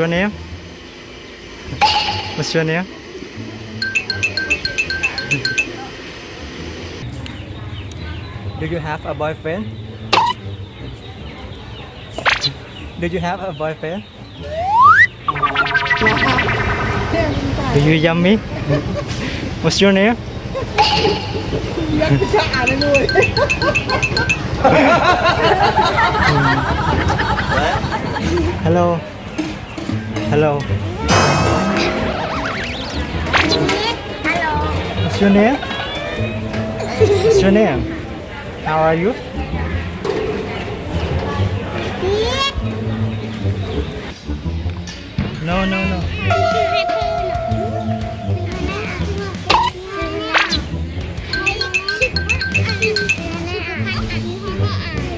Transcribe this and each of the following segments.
Your name? What's your name? Do you have a boyfriend? Do you have a boyfriend? Do you yum me? What's your name? ยักษ์พิชาอ่านเลยด้วย Hello. Hello. Hello. What's your name? What's your name? How are you? No, no, no.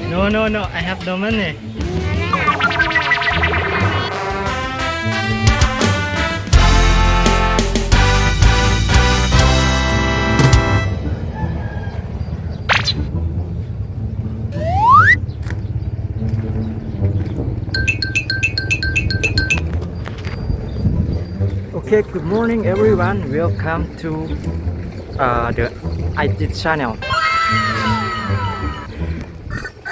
No, no, no. I have no money. Okay, good morning everyone. Welcome to uh, the IT channel.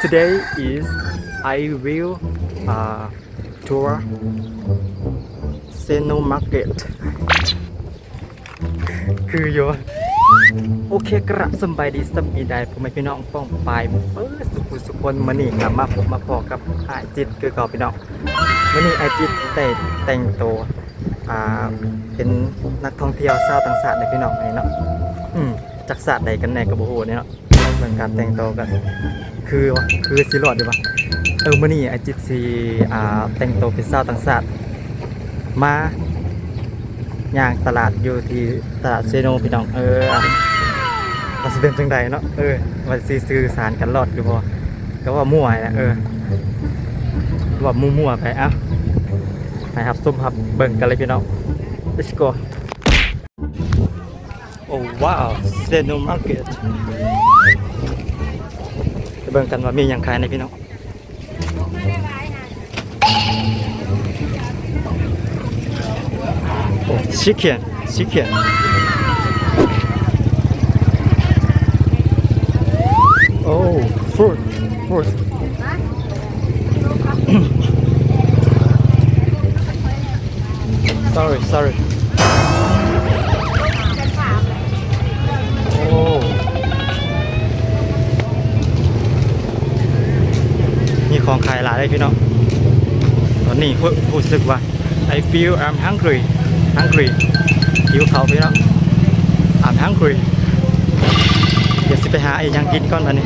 Today is I will uh, tour Seno Market คือโยนโอเคกระสำบายดีสำบีได้ผมไม่พี่น้องป้องปลายเออสุขุสุคนมานี่ครับมาพบมาพอกับไอาจิตคือเก่าพี่น้องวันนี้ไอาจิตแต่แต่งตัว อ่าเป็นนักท่องเที่ยวชาวต่างชาติในพี่น้องนี่เนาะอืมจากศาสตร์ใดกันแน่กับโบโหเนี่ยเนาะเหมือนการแต่งตัวกันคือวะคือสิรอดดีวะเออมื่อนี้ไอจิตสีอ่าแต่งตัวเป็นชาวต่างชาติมาย่างตลาดอยู่ที่ตลาดเซโนพี่น้องเอออะมันสิเป็นจังใดเนาะเออมันสิสื่อสารกันรอดหรือบ่ก็ว่ามั่วนะเออว่ามั่วๆไปอ้า ไปครับส้มครับเบิ่งกันเลยพี่น้อง let's go โอ้ว้าวเซโนมาร์เก็ตไปเบิ่งกันว่ามีหยังขายในพี่น้องชิคเก้นชิคเก้นโอ้ฟรุตฟรุต sorry sorry โอ้มีของขายหลายเลยพี่น้องตอนนี้รู้สึกว่า I feel I'm hungry hungry หิวเขาพี่น้อง I'm hungry เดี๋ยวสิไปหาไอ้ยังกินก่อนวัน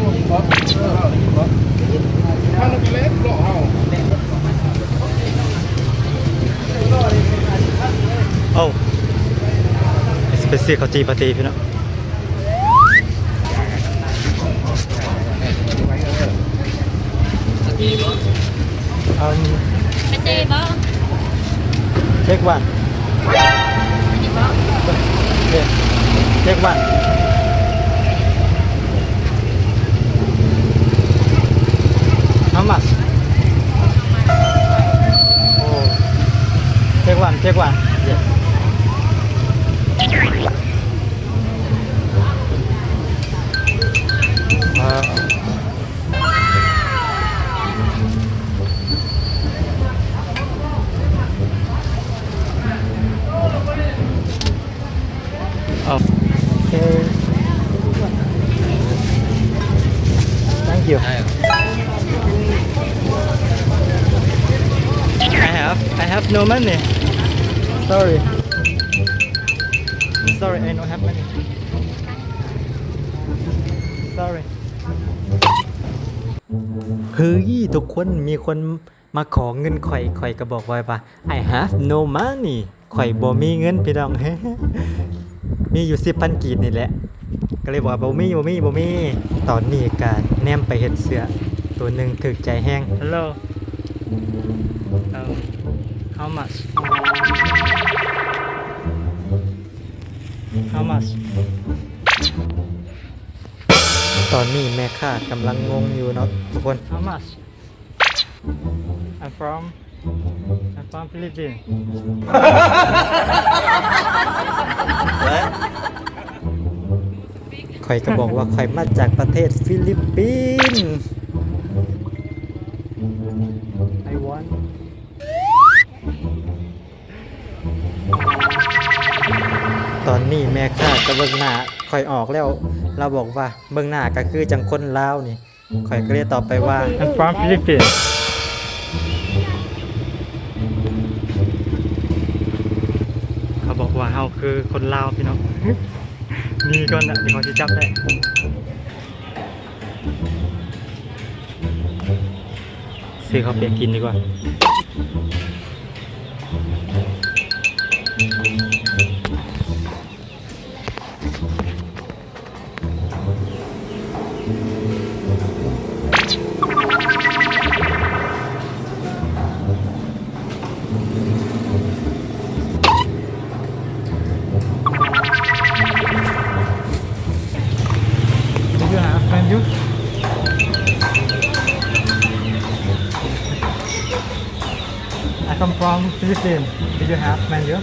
นี้ถ้าเราเล็กหล่อเอาโอ้เดี๋ยวสิไปซื้อข้าวจีปาตีพี่น้องอืม Cái tê bó. Take one. Yeah. Take one. How much? Oh. Take one, take one. Yeah. Uh, Thank you. I have I have no money. Sorry. Sorry, I don't have money. Sorry. เฮ้ยทุกคนมีคนมาขอเงินข่อยข่อยก็บอกไว้ว่า I have no money ข่อยบ่มีเงินพี่น้อง มีอยู่สิบพันกีดนี่แหละ ก็เลยบอกว่าบ่มีบ่มีบ่มีตอนนี้ก็แนมไปเห็ดเสือตัวหนึ่งถึกใจแห้ง Hello um, How much How much ตอนนี้แม่ค้ากำลังงงอยู่เนาะทุกคน How much I'm from I'm from Philippines ข่อยก็บอกว่าข่อยมาจากประเทศฟิลิปปินส์ I want ตอนนี้แม่ข้าจะเบิ่งหน้าข่อยออกแล้ว เราบอกว่าเบิ่งหน้าก็คือจังคนลาวนี่ข่อยก็เลยตอบไปว่า I'm from Philippines เขาบอกว่าเฮาคือคนลาวพี่น้อง นี่ก่อนนะเดี๋ยวเขาจะจับได้ซื้อข้าวเปียกกินดีกว่า come from Philippines. Do you have menu?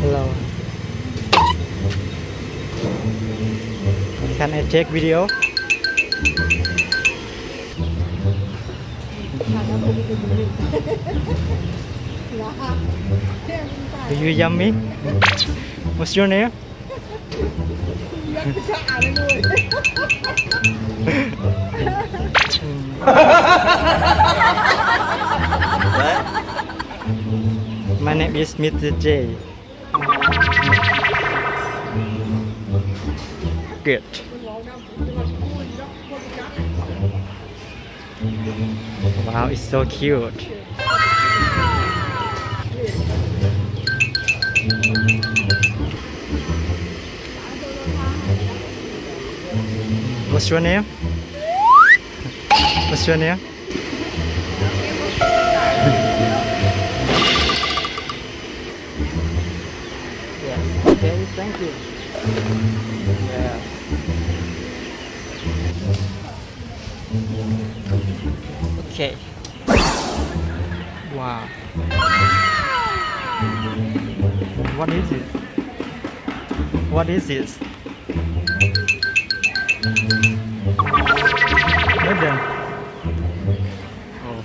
Hello. Can I take video? Do you yummy? What's your name? ยักษ์พิชาอะไรด้วย My name is Mr. J. Good. Wow, it's so cute. What's your name? What's your name? Yes. Okay, thank you. Yeah. Okay. Wow. What is it? What is this? Noodle. Oh.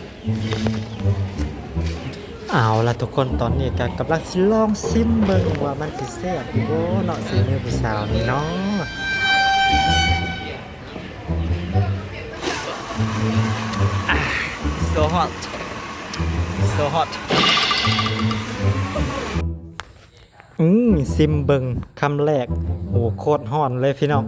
เอาละทุกคนตอนนี้ก็กำลังสิลองซิมเบิ่งว่ามันสิแซ่บโบ่เนาะสิเนื้อผู้สาวนี่เนาะ so hot so hot อืมซิมเบิงคำแรก โอ้โคตรฮ้อนเลยพี่น้อง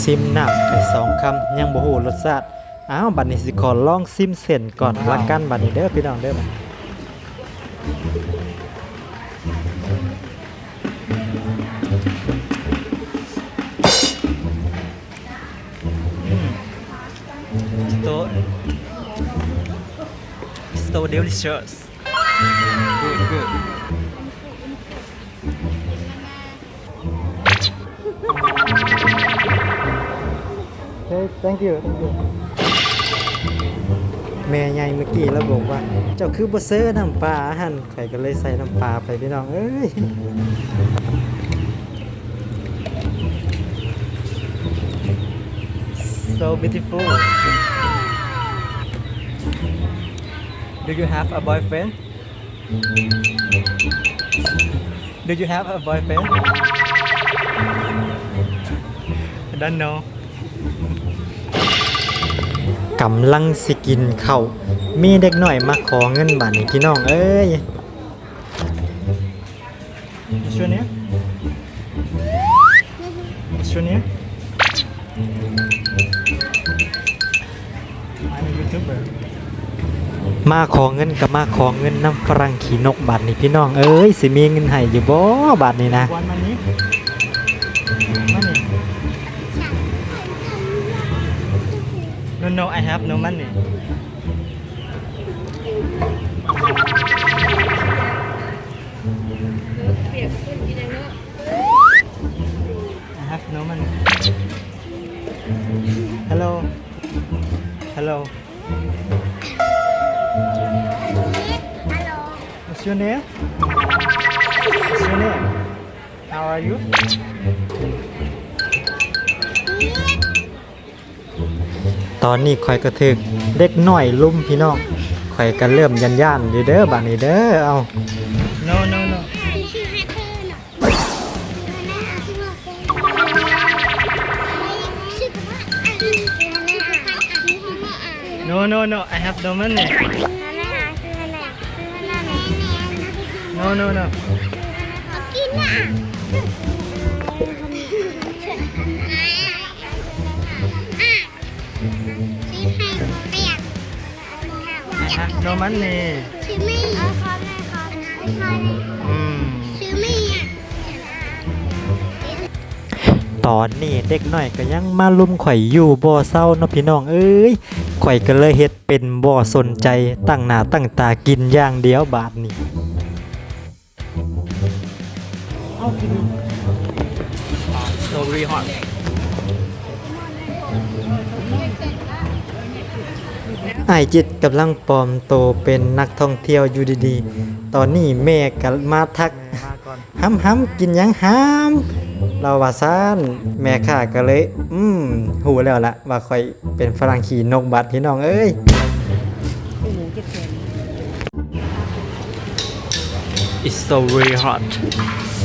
ซิมน้ำไปสองคำยังบ่ฮู้รสชาติอ้าวบัดนี้สิขอลองซิมเส้นก่อนละกันบัดนี้เด้อพี่น้องเด้อ so so delicious good good okay thank you thank you แม่ใหญ่เมื่อกี้แล้วบอกว่า เจ้าคือบ่เซอร์น้ำปลาหั่นข่ก็เลยใส่น้ำปลาไปพี่น้อง เอ้ย so beautiful. Do you have a boyfriend? Do you have a boyfriend? I don't know. กำลังสิกินเข้ามีเด็กหน่อยมาขอเงินบาทนี่พี่น้องเอ้ยช่วยเนี้ยช่วยเนี้ย มาขอเงินกับมาขอเงินน้ำฝรั่งขี่นกบัตรนี่พี่น้องเอ้ยสิมีเงินให้อยู่บ่บัตรนี่นะ One money. money no no I have no money ปียกเพิ่นกินยังเนาะ I have no money Hello Hello your name What's your name How are you ตอนนี้ข่อยก็ถึกเด็กหน่อยลุ่มพี่น้องข่อยก็เริ่มยันย่านๆอยู่เด้อบางนี้เด้อเอา no no no ชื่อให้เธอหน่อยแม่เอาที่บอกเองชื่อว่าอันนี้ชื่อแม่อ่านชื่อแม่อ่าน no no no I have no money no no no กินน่ะชื่อให้เปียก I have no money ชื่อไม่เอาคอแมเลยคอมคอแม่อืมชื่อไม่อะตอนนี้เด็กหน้อยก็ยังมาลุมข่อยอยู่บ่อเศร้าเนาะพี่น้องเอ้ยข่อยก็เลยเฮ็ดเป็นบ่อสนใจตั้งหน้าตั้งตากินอย่างเดียวบาดนี้ อากิน so very hot ไอายจิตกำลังปลอมโตวเป็นนักท่องเที่ยวอยู่ดีๆ ตอนนี้แม่ก็มาทักห้ำห้ำๆกินหยังห้ำเราว่าซ่านแม่ข้าก็เลย อืมหูแล้วละว่าค่อยเป็นฝรั่งขี่นกบัดพี่น้องเอ้ย It's so very hot อ๋อเดี๋ยวอง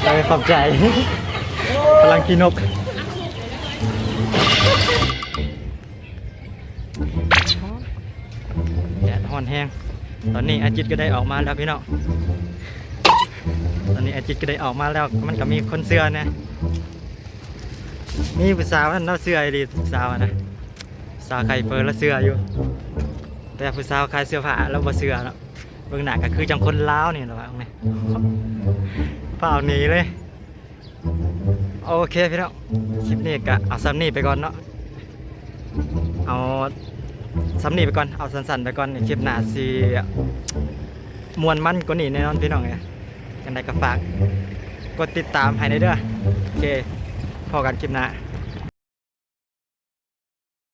ะสาวคือสิหูแล้วล่ะหน้าตาฝรั่งขี้นกเราไปขอบใจฝรั่งขี้นกแดดห่อนแห้ง ตอนนี้อาจิตก็ได้ออกมาแล้วพี่น้องตอนนี้อาจิตก็ได้ออกมาแล้ว มันก็มีคนเสื้อนะมีผู้สาวนั่นเราเสื้อไอ้ดีผู้สาวนะสาวใครเปิดแล้วเสื้ออยู่ แต่ผู้สาวขายเสื้อผ้าแล้วบ่เสื้อเนาะ เบื้องหน้าก็คือจังคนล้าวนี่แหละว่าไงเปล่าหนีเลย โอเคพี่น้องคลิปนี้ก็เอาซ้ำนี่ไปก่อนเนาะเอาซ้ำนี่ไปก่อนเอาสั้นๆไปก่อนคลิปหน้าสิมวนมันกว่านี้แน่นอนพี่น้องไงยังไงก็ฝากกดติดตามให้ในเด้อโอเคพอกันคลิปหน้า